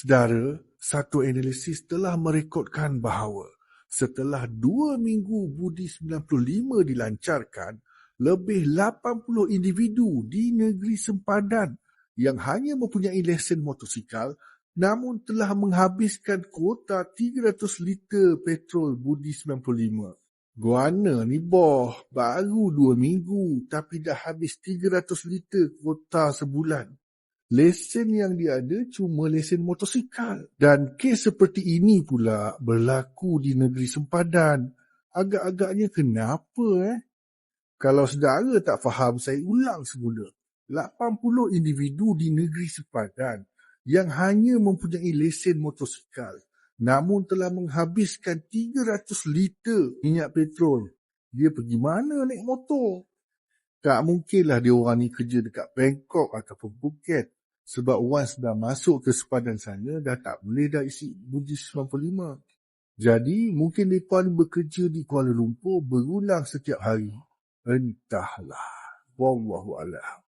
Sedara, satu analisis telah merekodkan bahawa setelah dua minggu Budi 95 dilancarkan, lebih 80 individu di negeri sempadan yang hanya mempunyai lesen motosikal namun telah menghabiskan kuota 300 liter petrol Budi 95. Guana ni boh, baru dua minggu tapi dah habis 300 liter kuota sebulan. Lesen yang dia ada cuma lesen motosikal. Dan kes seperti ini pula berlaku di negeri sempadan. Agak-agaknya kenapa eh? Kalau saudara tak faham, saya ulang semula. 80 individu di negeri sempadan yang hanya mempunyai lesen motosikal namun telah menghabiskan 300 liter minyak petrol. Dia pergi mana naik motor? Tak mungkinlah dia orang ni kerja dekat Bangkok ataupun Phuket. Sebab once dah masuk ke sepadan sana, dah tak boleh dah isi Budi 95. Jadi, mungkin mereka ni bekerja di Kuala Lumpur berulang setiap hari. Entahlah. Wallahualam.